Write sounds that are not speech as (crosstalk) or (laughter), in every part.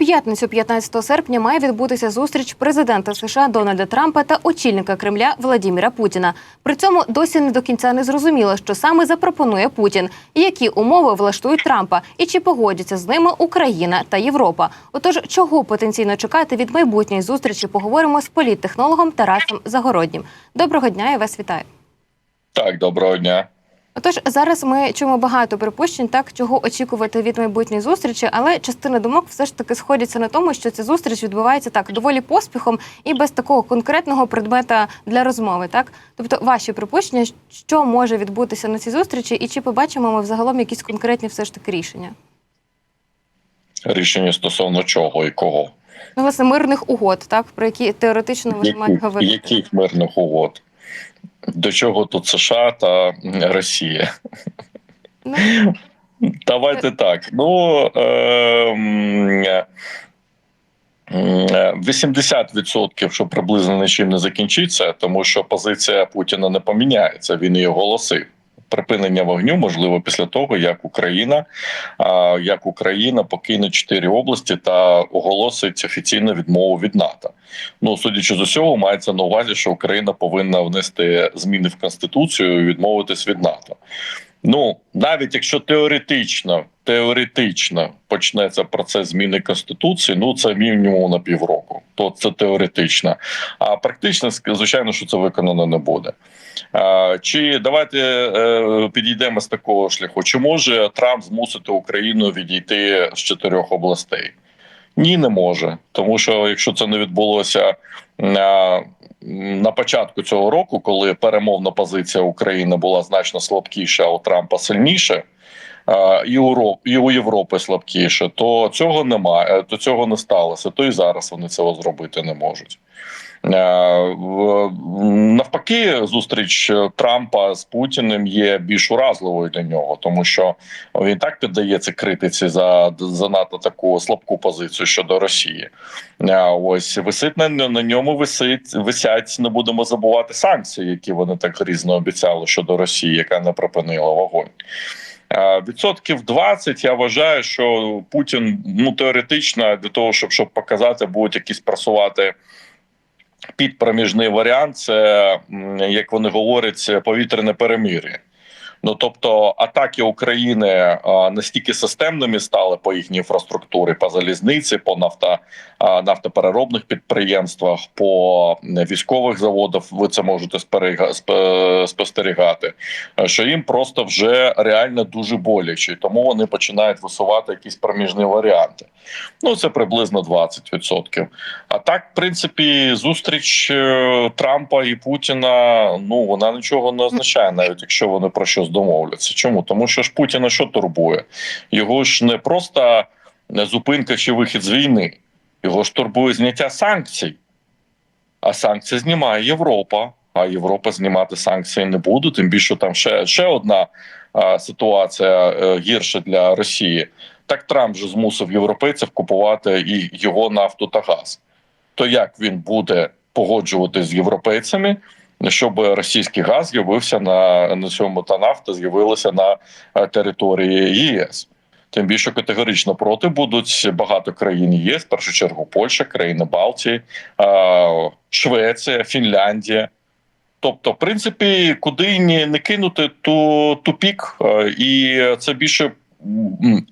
п'ятницю, 15 серпня, має відбутися зустріч президента США Дональда Трампа та очільника Кремля Владіміра Путіна. При цьому досі не до кінця не зрозуміло, що саме запропонує Путін, які умови влаштують Трампа, і чи погодяться з ними Україна та Європа. Отож, чого потенційно чекати від майбутньої зустрічі, поговоримо з політтехнологом Тарасом Загороднім. Доброго дня, я вас вітаю. Так, доброго дня. Отож, зараз ми чуємо багато припущень, так чого очікувати від майбутньої зустрічі, але частина думок все ж таки сходяться на тому, що ця зустріч відбувається так доволі поспіхом і без такого конкретного предмета для розмови. Так, тобто, ваші припущення, що може відбутися на цій зустрічі, і чи побачимо ми взагалом якісь конкретні все ж таки рішення? Рішення стосовно чого і кого? Ну, власне, мирних угод, так про які теоретично вони мають говорити. яких мирних угод? До чого тут США та Росія? Ну, Давайте так. Ну ем, е, 80% що приблизно нічим не закінчиться, тому що позиція Путіна не поміняється. Він її оголосив. Припинення вогню можливо після того, як Україна як Україна покине чотири області та оголосить офіційну відмову від НАТО. Ну судячи з усього, мається на увазі, що Україна повинна внести зміни в конституцію і відмовитись від НАТО. Ну навіть якщо теоретично, теоретично почнеться процес зміни конституції, ну це мінімум на півроку. То це теоретично. А практично, звичайно, що це виконано не буде. Чи давайте е, підійдемо з такого шляху? Чи може Трамп змусити Україну відійти з чотирьох областей? Ні, не може, тому що якщо це не відбулося на, початку цього року, коли перемовна позиція України була значно слабкіша, а у Трампа сильніше. І у і у Європи слабкіше, то цього немає, то цього не сталося. То і зараз вони цього зробити не можуть. Е, Навпаки, зустріч Трампа з Путіним є більш уразливою для нього, тому що він так піддається критиці за занадто таку слабку позицію щодо Росії. Е, Ось висить на, на ньому висить, висять, не будемо забувати санкції, які вони так різно обіцяли щодо Росії, яка не припинила вогонь. Е, Відсотків 20 я вважаю, що Путін ну теоретично для того, щоб щоб показати, будуть якісь просувати підпроміжний варіант. Це як вони говорять, повітряне перемир'я. Ну тобто атаки України а, настільки системними стали по їхній інфраструктурі, по залізниці, по нафта, а, нафтопереробних підприємствах, по військових заводах. Ви це можете спостерігати. е, Що їм просто вже реально дуже боляче, тому вони починають висувати якісь проміжні варіанти. Ну це приблизно 20%. А так, в принципі, зустріч е, Трампа і Путіна ну вона нічого не означає, навіть якщо вони про щось домовляться. Чому? Тому що ж Путіна що турбує? Його ж не просто зупинка чи вихід з війни, його ж турбує зняття санкцій. А санкції знімає Європа. А Європа знімати санкції не буде. Тим більше там ще, ще одна а, ситуація е, гірша для Росії. Так Трамп же змусив європейців купувати і його нафту та газ. То як він буде погоджуватись з європейцями, щоб російський газ з'явився на, на цьому та нафта з'явилася на е, території ЄС? Тим більше категорично проти будуть багато країн ЄС, в першу чергу Польща, країни Балтії, е, Швеція, Фінляндія. Тобто, в принципі, куди не, кинути, то тупік, е, і це більше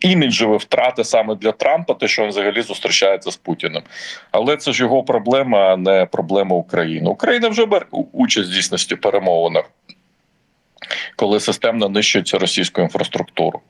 іміджеві втрати саме для Трампа, те, що він взагалі зустрічається з Путіним. Але це ж його проблема, а не проблема України. Україна вже бере участь в дійсності в перемовинах, коли системно нищується російську інфраструктуру.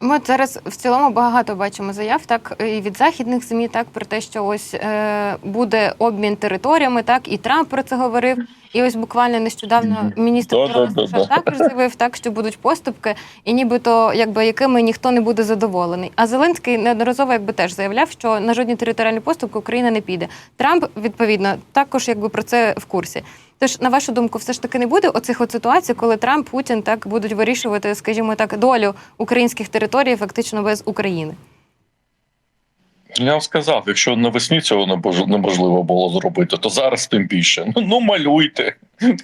Ми зараз в цілому багато бачимо заяв, так і від західних змі, так про те, що ось е, буде обмін територіями, так і Трамп про це говорив. І ось буквально нещодавно міністр Да-да-да-да. Також заявив так, що будуть поступки, і нібито якби якими ніхто не буде задоволений. А Зеленський неодноразово якби теж заявляв, що на жодні територіальні поступки Україна не піде. Трамп відповідно також якби про це в курсі. Тож, на вашу думку, все ж таки не буде оцих от ситуацій, коли Трамп Путін так будуть вирішувати, скажімо так, долю українських територій фактично без України. Я вам сказав, якщо навесні цього неможливо було зробити, то зараз тим більше. Ну, ну малюйте. (laughs)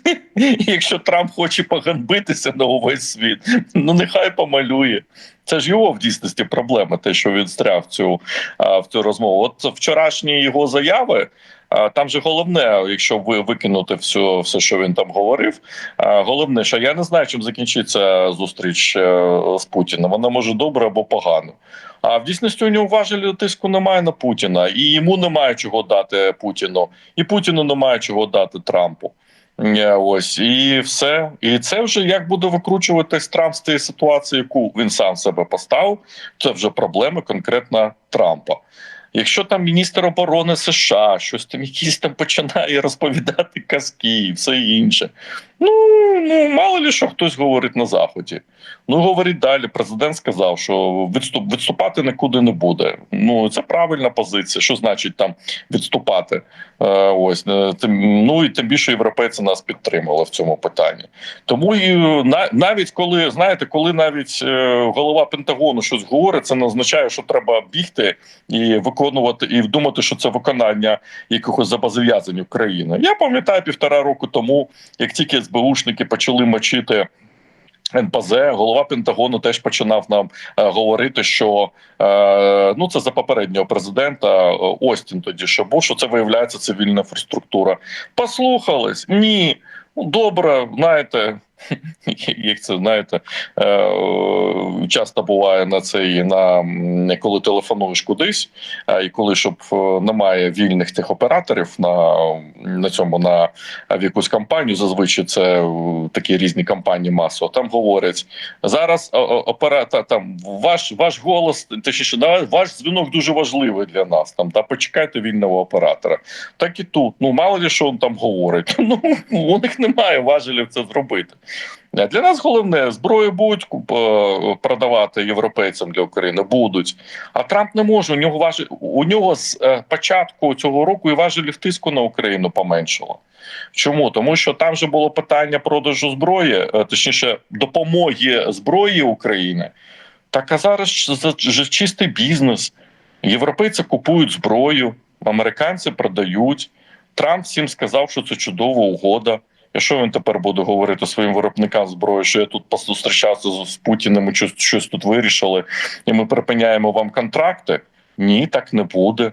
Якщо Трамп хоче поганбитися на увесь світ, ну нехай помалює. Це ж його в дійсності проблема, те, що він стряв цю, в цю розмову. От вчорашні його заяви. Там же головне, якщо ви викинути все, все, що він там говорив. Головне, що я не знаю, чим закінчиться зустріч е, з Путіним. Вона може добре або погано. А в дійсності у нього важелі тиску немає на Путіна, і йому немає чого дати Путіну, і Путіну немає чого дати Трампу. Е, Ось і все. І це вже як буде викручуватись Трамп з тієї ситуації, яку він сам себе поставив. Це вже проблеми конкретно Трампа. Якщо там міністр оборони США щось там якісь там починає розповідати казки і все інше. Ну, ну мало ли що хтось говорить на заході. Ну говорить далі. Президент сказав, що відступ відступати нікуди не буде. Ну це правильна позиція. Що значить там відступати? Е, ось е, тим, ну і тим більше європейці нас підтримали в цьому питанні. Тому і на, навіть коли знаєте, коли навіть е, голова Пентагону щось говорить, це не означає, що треба бігти і виконувати, і думати, що це виконання якихось зобов'язань України. Я пам'ятаю півтора року тому, як тільки СБУшники почали мочити. НПЗ, голова Пентагону теж починав нам е, говорити, що е, ну це за попереднього президента е, Остін тоді ще був, що це виявляється цивільна інфраструктура. Послухались? Ні. Ну, добре, знаєте, (laughs) як це знаєте, е, часто буває на цей на коли телефонуєш кудись, а і коли щоб е, немає вільних тих операторів на, на цьому на в якусь компанію, зазвичай це е, такі різні компанії масово. Там говорять зараз оператор там ваш ваш голос, точніше, ваш дзвінок дуже важливий для нас. Там та почекайте вільного оператора. Так і тут. Ну мало ли що він там говорить. (laughs) Ну у них немає важелів це зробити. А Для нас головне зброю будуть е, продавати європейцям для України. Будуть. А Трамп не може. У нього важель, у нього з е, початку цього року і важелів тиску на Україну поменшало. Чому? Тому що там же було питання продажу зброї, е, точніше, допомоги зброї України. Так а зараз ж чистий бізнес. Європейці купують зброю, американці продають. Трамп всім сказав, що це чудова угода. Що він тепер буде говорити своїм виробникам зброї, що я тут зустрічався з Путіним, і щось тут вирішили, і ми припиняємо вам контракти? Ні, так не буде.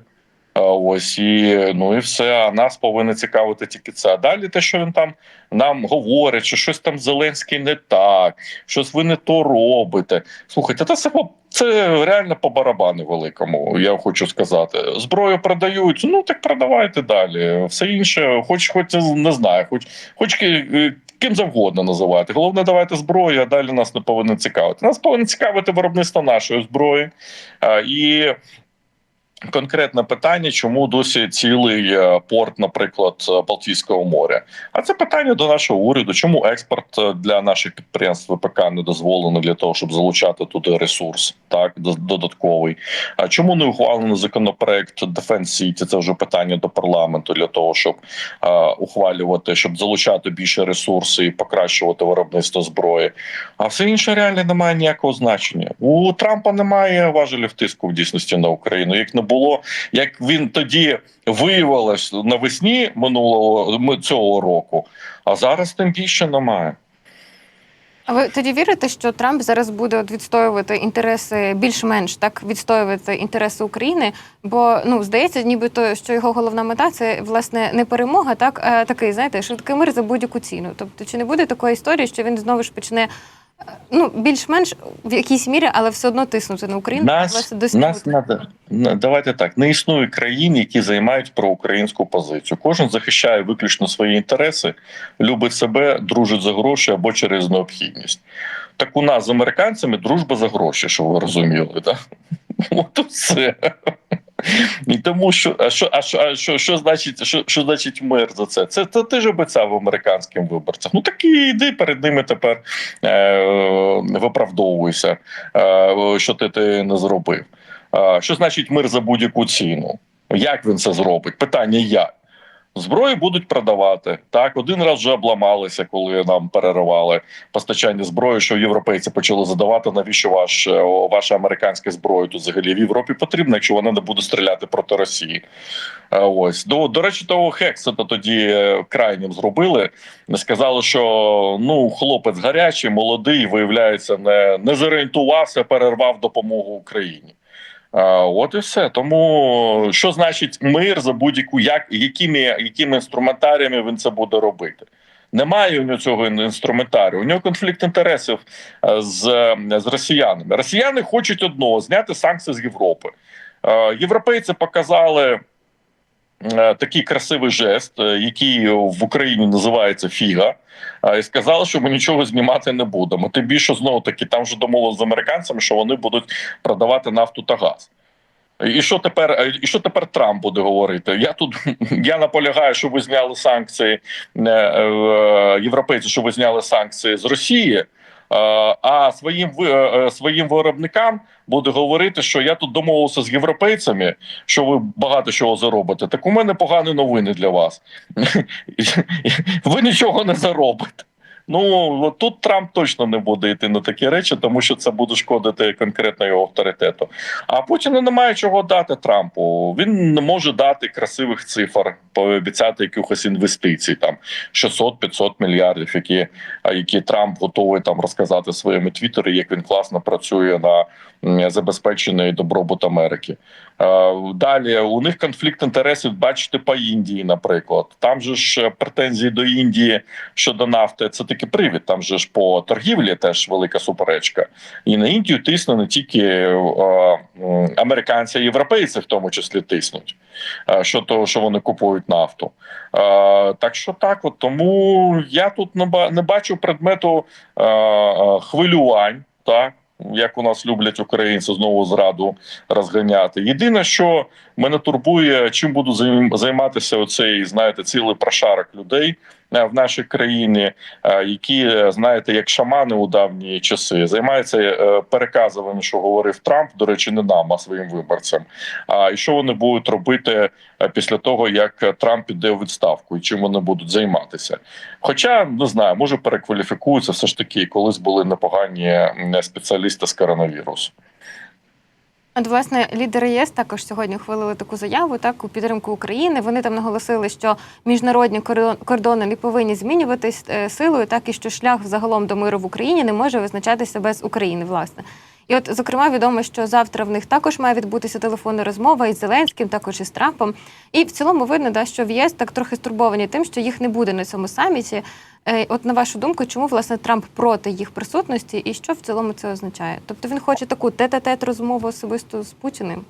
А ось і ну і все. А нас повинно цікавити тільки це. А далі те, що він там нам говорить, що щось там Зеленський не так, щось ви не то робите. Слухайте, та це це реально по барабану великому. Я хочу сказати. Зброю продають. Ну так продавайте далі. Все інше, хоч хоч не знаю, хоч хоч ким завгодно називати. Головне, давайте зброю, а далі нас не повинно цікавити. Нас повинно цікавити виробництво нашої зброї. А, і конкретне питання, чому досі цілий е, порт, наприклад, е, Балтійського моря. А це питання до нашого уряду. Чому експорт е, для наших підприємств ВПК не дозволено для того, щоб залучати туди ресурс, так до- додатковий. А чому не ухвалений законопроект Defense City? Це вже питання до парламенту для того, щоб е, ухвалювати, щоб залучати більше ресурси і покращувати виробництво зброї. А все інше реально не має ніякого значення. У Трампа немає важелів тиску в дійсності на Україну. Як не було, як він тоді виявилось навесні минулого цього року, а зараз тим більше немає. А ви тоді вірите, що Трамп зараз буде відстоювати інтереси більш-менш так відстоювати інтереси України? Бо ну здається, нібито що його головна мета це власне не перемога, так а такий, знаєте, швидкий мир за будь-яку ціну. Тобто, чи не буде такої історії, що він знову ж почне ну більш-менш в якійсь мірі, але все одно тиснути на Україну? Нас, нас надо, давайте так. Не існує країн, які займають проукраїнську позицію. Кожен захищає виключно свої інтереси, любить себе, дружить за гроші або через необхідність. Так у нас з американцями дружба за гроші, що ви розуміли, так? (laughs) От все. І тому що, а що, а що, а що, що значить, що, що значить мир за це? Це, це ти ж обіцяв американським виборцям. Ну так і йди перед ними тепер е, виправдовуйся, е, що ти, ти не зробив. Е, що значить мир за будь-яку ціну? Як він це зробить? Питання як? Зброю будуть продавати. Так, один раз вже обламалися, коли нам переривали постачання зброї, що європейці почали задавати, навіщо ваш, е, ваша американська зброя тут взагалі в Європі потрібна, якщо вона не буде стріляти проти Росії. Е, Ось до, до речі, того Хексета тоді е, крайнім зробили. Сказали, що ну хлопець гарячий, молодий, виявляється, не, не зорієнтувався, перервав допомогу Україні. А, От і все. Тому що значить мир за будь-яку, як якими, якими інструментаріями він це буде робити? Немає у нього цього інструментарію. У нього конфлікт інтересів е, з, з росіянами. Росіяни хочуть одного зняти санкції з Європи. Е, Європейці показали е, такий красивий жест, е, який в Україні називається Фіга. е, І сказали, що ми нічого знімати не будемо. Тим більше знову таки там вже домовилися з американцями, що вони будуть продавати нафту та газ. І що тепер, е, і що тепер Трамп буде говорити? Я тут (laughs) я наполягаю, що ви зняли санкції е, е, європейці, що ви зняли санкції з Росії. Е, А своїм е, е, своїм виробникам буде говорити, що я тут домовився з європейцями, що ви багато чого заробите. Так у мене погані новини для вас. (laughs) Ви нічого не заробите. Ну тут Трамп точно не буде йти на такі речі, тому що це буде шкодити конкретно його авторитету. А Путіну немає чого дати Трампу. Він не може дати красивих цифр, пообіцяти якихось інвестицій, там 600-500 мільярдів, які, які Трамп готовий там розказати в своєму твіттері, як він класно працює на забезпечений добробут Америки. Е, Далі у них конфлікт інтересів, бачите, по Індії, наприклад. Там же ж претензії до Індії щодо нафти це таки привід. Там же ж по торгівлі теж велика суперечка. І на Індію тисне не тільки е, американці, а європейці, в тому числі тиснуть. е, Що того, що вони купують нафту. Е, Так що так, от тому я тут не ба- бачу предмету хвилювань, так як у нас люблять українці знову зраду розганяти. Єдине, що мене турбує, чим буду займатися оцей, знаєте, цілий прошарок людей в нашій країні, е, які е, знаєте, як шамани у давні часи, займаються е, переказуванням, що говорив Трамп. До речі, не нам, а своїм виборцям. А і що вони будуть робити е, після того, як Трамп піде у відставку, і чим вони будуть займатися? Хоча не знаю, може перекваліфікуються, все ж таки, колись були непогані спеціалісти з коронавірусу. От, власне, лідери ЄС також сьогодні ухвалили таку заяву так у підтримку України. Вони там наголосили, що міжнародні кордон- кордони не повинні змінюватись е, силою, так і що шлях загалом до миру в Україні не може визначатися без України. Власне, і от зокрема відомо, що завтра в них також має відбутися телефонна розмова із Зеленським, також із Трампом. І в цілому видно, да, що в ЄС так трохи стурбовані тим, що їх не буде на цьому саміті. Е, От на вашу думку, чому власне Трамп проти їх присутності, і що в цілому це означає? Тобто він хоче таку тет-а-тет розмову особисто з Путіним?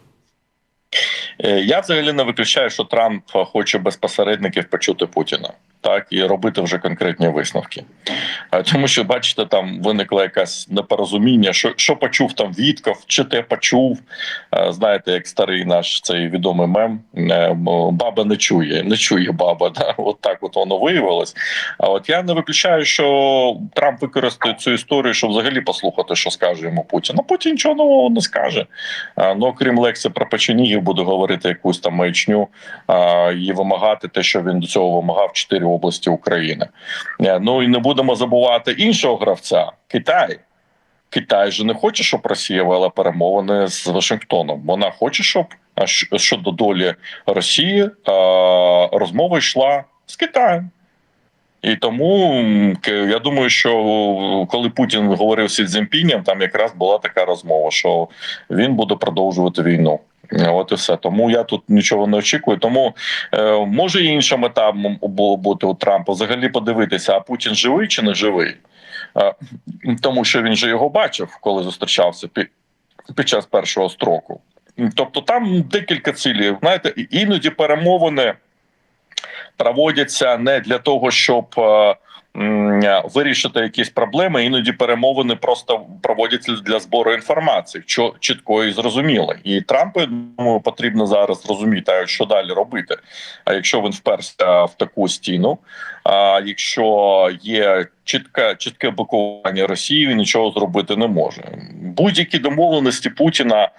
Е, Я взагалі не виключаю, що Трамп хоче без посередників почути Путіна, так і робити вже конкретні висновки. Тому що, бачите, там виникло якесь непорозуміння, що, що почув там Вітков, чи те почув. Е, Знаєте, як старий наш цей відомий мем: е, баба не чує, не чує баба. (laughs) Да? От так от воно виявилось. А от я не виключаю, що Трамп використає цю історію, щоб взагалі послухати, що скаже йому Путін. А Путін нічого нового не скаже. Ну, крім лекції про печенігів, буде говорити якусь там маячню а, і вимагати те, що він до цього вимагав чотири області України. Е, Ну і не будемо забувати іншого гравця Китай. Китай же не хоче, щоб Росія вела перемовини з Вашингтоном. Вона хоче, щоб щодо долі Росії розмова йшла з Китаєм. І тому я думаю, що коли Путін говорив з Цзіньпінем, там якраз була така розмова, що він буде продовжувати війну. От і все. Тому я тут нічого не очікую. Тому е, може і інша мета м- бу- бути у Трампа взагалі подивитися, а Путін живий чи не живий. Е, тому що він же його бачив, коли зустрічався під, під час першого строку. Тобто там декілька цілей. Знаєте, іноді перемовини проводяться не для того, щоб е, вирішити якісь проблеми. Іноді перемовини просто проводяться для збору інформації, що чітко і зрозуміло. І Трампу я думаю, потрібно зараз розуміти, що далі робити. А якщо він вперся в таку стіну, а якщо є чітке чітке блокування Росії, він нічого зробити не може. будь-які домовленості Путіна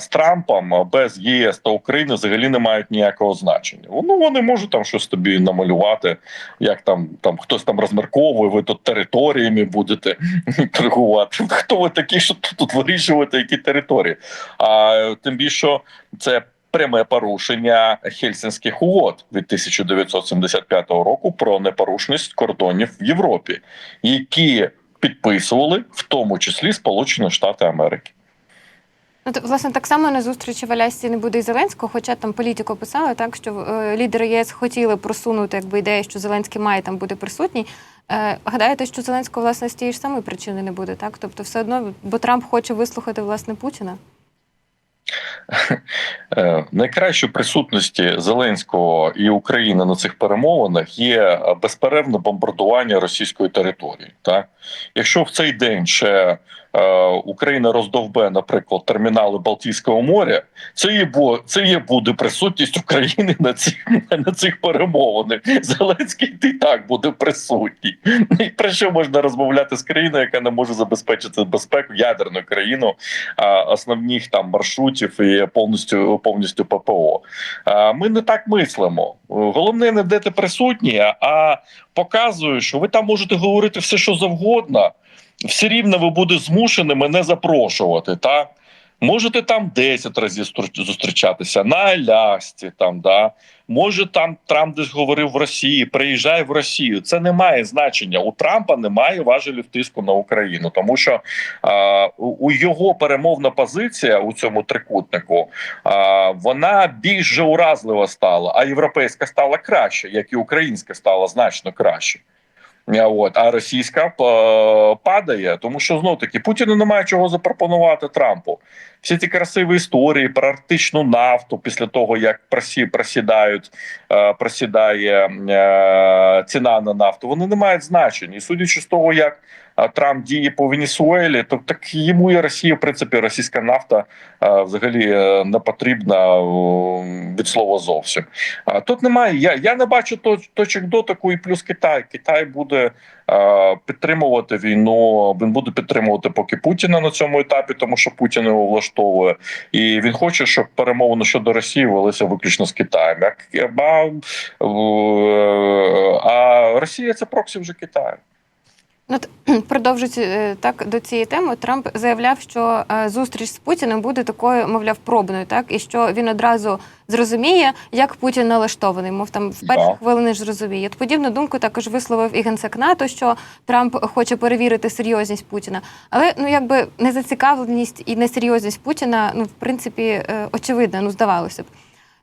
з Трампом без ЄС та України взагалі не мають ніякого значення. Ну вони можуть там щось тобі намалювати, як там там хтось там розмірковує, ви тут територіями будете (laughs) торгувати. (laughs) Хто ви такі, що тут, вирішувати, які території? А тим більше це. Пряме порушення Хельсінських угод від 1975 року про непорушність кордонів в Європі, які підписували в тому числі Сполучені Штати Америки. Ну, то, власне, так само на зустрічі в Алясці не буде і Зеленського, хоча там політико писали, так що е, лідери ЄС хотіли просунути якби ідею, що Зеленський має там бути присутній. Е, гадаєте, що Зеленського власне з тієї ж самої причини не буде, так? Тобто, все одно, бо Трамп хоче вислухати власне Путіна. (laughs) Е, Найкращою присутності Зеленського і України на цих перемовинах є безперервне бомбардування російської території. Так, якщо в цей день ще Україна роздовбе, наприклад, термінали Балтійського моря, це є це є буде присутність України на цих на цих перемовинах. Зеленський і так буде присутній. Про що можна розмовляти з країною, яка не може забезпечити безпеку ядерну країну основних там маршрутів і повністю повністю ППО. А, Ми не так мислимо. Головне не де ти присутні, а показую, що ви там можете говорити все, що завгодно. Все рівно ви будете змушені мене запрошувати. Так? Можете там 10 разів зустрічатися на Алясці, там да може там Трамп десь говорив в Росії, приїжджай в Росію. Це не має значення. У Трампа немає важелів тиску на Україну, тому що а, у у його перемовна позиція у цьому трикутнику а, вона більш же уразлива стала, а європейська стала краще, як і українська стала значно краще. А От а російська е, падає, тому що знов таки Путіну немає чого запропонувати Трампу. Всі ці красиві історії про арктичну нафту після того, як просі, просідають, е, просідає е, ціна на нафту, вони не мають значення. І судячи з того, як е, Трамп діє по Венесуелі, то так йому і Росія, в принципі, російська нафта взагалі е, не потрібна від слова зовсім. А тут немає. Я, я не бачу точ- точок дотику і плюс Китай. Китай буде підтримувати війну. Він буде підтримувати поки Путіна на цьому етапі, тому що Путін його влаштовує, і він хоче, щоб перемовини щодо Росії велися виключно з Китаєм. Е, а Росія це проксі вже Китаю. Ну, (clears throat) продовжуючи е, так до цієї теми, Трамп заявляв, що е, зустріч з Путіним буде такою, мовляв, пробною, так і що він одразу зрозуміє, як Путін налаштований. Мов там в перші Да. хвилини ж зрозуміє. От подібну думку також висловив і генсек НАТО, що Трамп хоче перевірити серйозність Путіна. Але ну якби незацікавленість і несерйозність Путіна, ну в принципі, е, очевидна, ну здавалося б.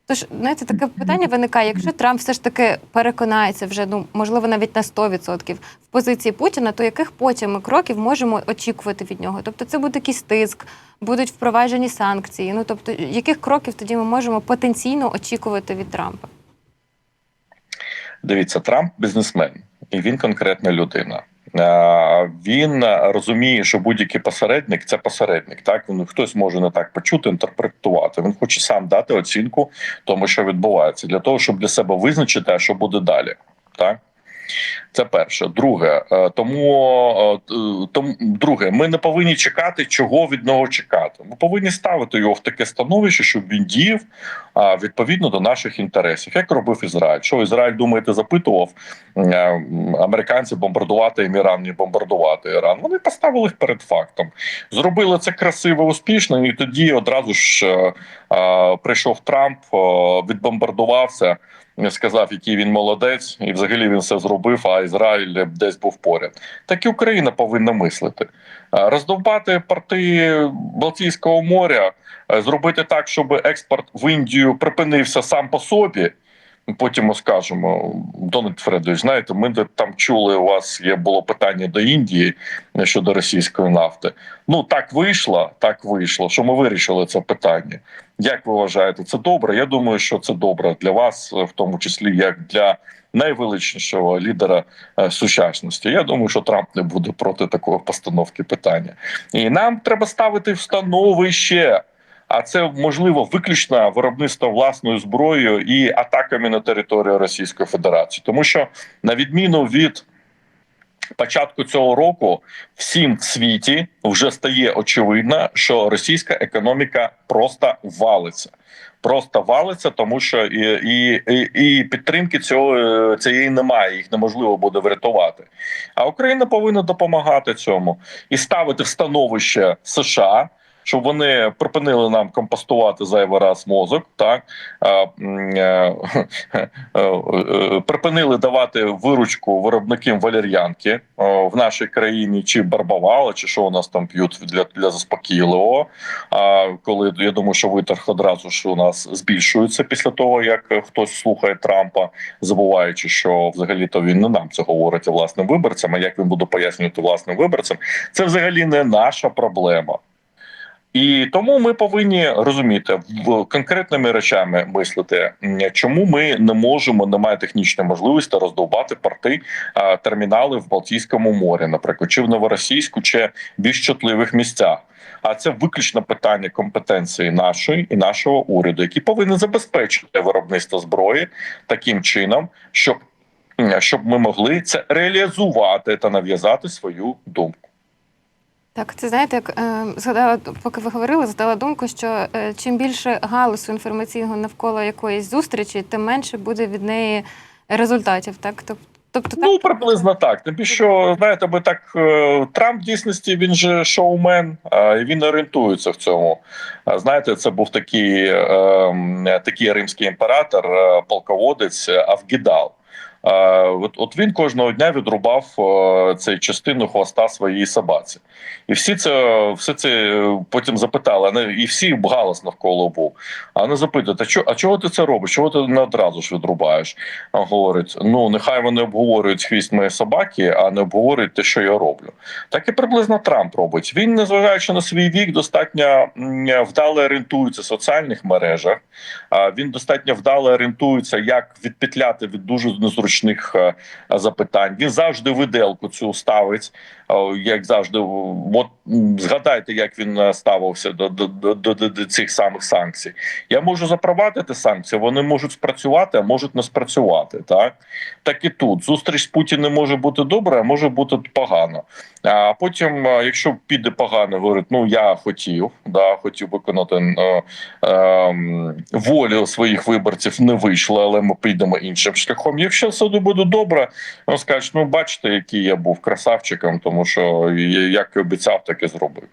Тож, знаєте, таке питання виникає, якщо Трамп все ж таки переконається вже, ну можливо, навіть на 100% в позиції Путіна, то яких потім ми кроків можемо очікувати від нього? Тобто, це буде якийсь тиск, будуть впроваджені санкції. Ну тобто, яких кроків тоді ми можемо потенційно очікувати від Трампа? Дивіться, Трамп бізнесмен, і він конкретна людина. Е, Він розуміє, що будь-який посередник це посередник. Так він хтось може не так почути, інтерпретувати. Він хоче сам дати оцінку тому, що відбувається, для того, щоб для себе визначити, а що буде далі. Так. Це перше. Друге, е, тому, е, тому друге, ми не повинні чекати, чого від нього чекати. Ми повинні ставити його в таке становище, щоб він діяв відповідно до наших інтересів, як робив Ізраїль. Що Ізраїль думаєте, запитував е, американців бомбардувати Іран, не бомбардувати Іран. Вони поставили їх перед фактом. Зробили це красиво, успішно, і тоді одразу ж е, е, прийшов Трамп, е, відбомбардувався сказав, який він молодець, і взагалі він все зробив. А Ізраїль десь був поряд. Так і Україна повинна мислити, Е, роздовбати порти Балтійського моря, е, зробити так, щоб експорт в Індію припинився сам по собі. Потім ми скажемо, Дональд Фредович, знаєте, ми там чули, у вас є було питання до Індії щодо російської нафти. Ну так вийшло, так вийшло, що ми вирішили це питання. Як ви вважаєте, це добре? Я думаю, що це добре для вас, в тому числі як для найвеличнішого лідера е, сучасності. Я думаю, що Трамп не буде проти такої постановки питання, і нам треба ставити в становище. А це можливо виключно виробництво власною зброєю і атаками на територію Російської Федерації, тому що на відміну від початку цього року всім в світі вже стає очевидно, що російська економіка просто валиться. Просто валиться, тому що і, і, і, підтримки цього е, цієї немає, їх неможливо буде врятувати. А Україна повинна допомагати цьому і ставити в становище США, щоб вони припинили нам компостувати зайвий раз мозок, так е, (laughs) е, е, припинили давати виручку виробникам валер'янки е, в нашій країні, чи барбавала, чи що у нас там п'ють для, для заспокійливого. А коли я думаю, що виторг одразу ж у нас збільшується після того, як хтось слухає Трампа, забуваючи, що взагалі то він не нам це говорить а власним виборцям. А як він буде пояснювати власним виборцям, це взагалі не наша проблема. І тому ми повинні розуміти в конкретними речами мислити, чому ми не можемо, немає технічної можливості роздовбати порти термінали в Балтійському морі, наприклад, чи в новоросійську, чи більш чутливих місцях. А це виключно питання компетенції нашої і нашого уряду, який повинен забезпечити виробництво зброї таким чином, щоб, щоб ми могли це реалізувати та нав'язати свою думку. Так, це знаєте, як е, згадала, поки ви говорили, згадала думку, що е, чим більше галасу інформаційного навколо якоїсь зустрічі, тим менше буде від неї результатів. Так, Тоб- тобто, так, Ну, приблизно так. Більше, що знаєте, би так е, Трамп в дійсності він же шоумен, і він орієнтується в цьому. Знаєте, це був такий, е, такий римський імператор, е, полководець Авгідал. Е, От, от він кожного дня відрубав е, цей частину хвоста своїй собаці, і всі це все це потім запитали. не- І всі галас навколо був. А вони запитують: а чо, а чого ти це робиш? Чого ти не одразу ж відрубаєш? А говорить: ну нехай вони обговорюють хвіст моєї собаки, а не обговорюють те, що я роблю. Так і приблизно Трамп робить. Він, незважаючи на свій вік, достатньо вдало орієнтується в соціальних мережах. Він достатньо вдало орієнтується, як відпетляти від дуже незручних е, запитань. Він завжди виделку цю ставить, е, як завжди. От згадайте, як він е, ставився до, до, до, до, цих самих санкцій. Я можу запровадити санкції, вони можуть спрацювати, а можуть не спрацювати. Так так і тут зустріч з Путіним може бути добре, а може бути погано. А потім, якщо піде погано, говорить, ну я хотів, да, хотів виконати е, е, волю своїх виборців, не вийшло, але ми підемо іншим шляхом. Якщо все буде добре, він скаже, ну бачите, який я був красавчиком, тому що як і обіцяв, так і зробив.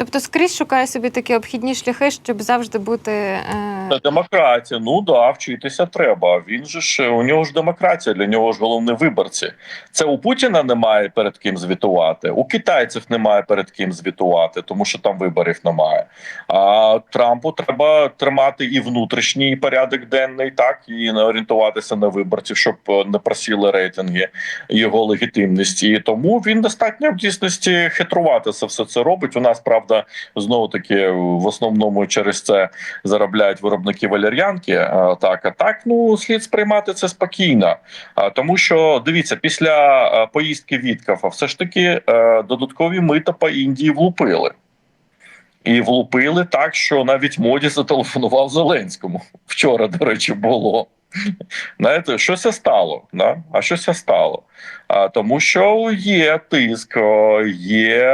Тобто скрізь шукає собі такі обхідні шляхи, щоб завжди бути. Е, демократія. Ну да, вчитися треба. Він же ж у нього ж демократія, для нього ж головні виборці. Це у Путіна немає перед ким звітувати, у китайців немає перед ким звітувати, тому що там виборів немає. А Трампу треба тримати і внутрішній порядок денний, так і не орієнтуватися на виборців, щоб е, не просіли рейтинги його легітимності. І тому він достатньо в дійсності хитрувати це все це робить. У нас правда знову таки в основному через це заробляють виробники валер'янки. Так, а так ну слід сприймати це спокійно. Тому що дивіться, після поїздки Віткафа все ж таки е, додаткові мита по Індії влупили. І влупили так, що навіть моді зателефонував Зеленському. Вчора, до речі, було. Знаєте, щось стало. Да? А щось стало. А, тому що є тиск, є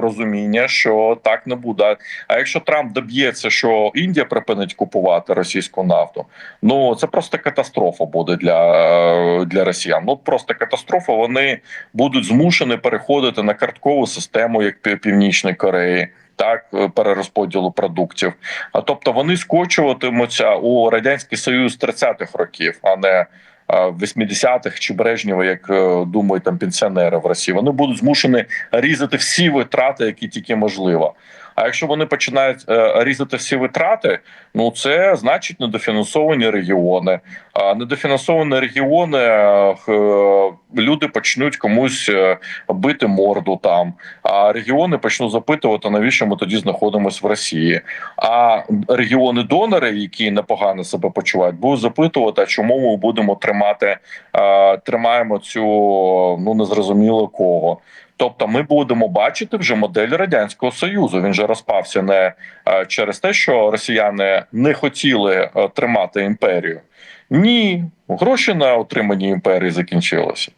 розуміння, що так не буде. А якщо Трамп доб'ється, що Індія припинить купувати російську нафту, ну це просто катастрофа буде для, е, для росіян. Ну просто катастрофа. Вони будуть змушені переходити на карткову систему, як Північної Кореї. Так, е, перерозподілу продуктів. А тобто вони скочуватимуться у радянський союз 30-х років, а не е, 80-х чи Брежнєва, як е, думають там пенсіонери в Росії. Вони будуть змушені різати всі витрати, які тільки можливо. А якщо вони починають е, різати всі витрати, ну це значить недофінансовані регіони. А недофінансовані регіони е, люди почнуть комусь е, бити морду там. А регіони почнуть запитувати, навіщо ми тоді знаходимося в Росії. А регіони-донори, які непогано себе почувають, будуть запитувати, а чому ми будемо тримати, е, тримаємо цю ну незрозуміло кого. Тобто, ми будемо бачити вже модель радянського союзу. Він же розпався не е, через те, що росіяни не хотіли е, тримати імперію. Ні, гроші на отримання імперії закінчилися.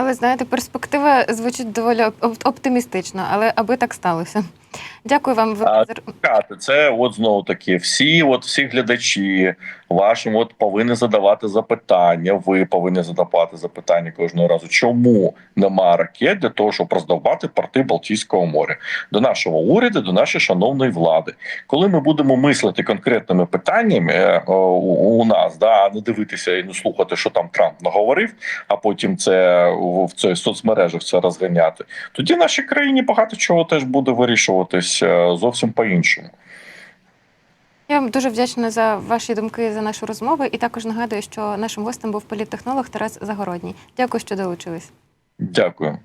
Але знаєте, перспектива звучить доволі оп- оптимістично, але аби так сталося. Дякую вам А, це от знову таки, всі, от всі глядачі вашим от повинні задавати запитання. Ви повинні задавати запитання кожного разу. Чому нема ракет для того, щоб роздавати порти Балтійського моря до нашого уряду, до нашої шановної влади? Коли ми будемо мислити конкретними питаннями е, у нас, да, не дивитися і не слухати, що там Трамп наговорив, а потім це в в цих соцмережах це розганяти, тоді в нашій країні багато чого теж буде вирішуватись е, зовсім по-іншому. Я вам дуже вдячна за ваші думки за нашу розмову. І також нагадую, що нашим гостем був політтехнолог Тарас Загородній. Дякую, що долучились. Дякую.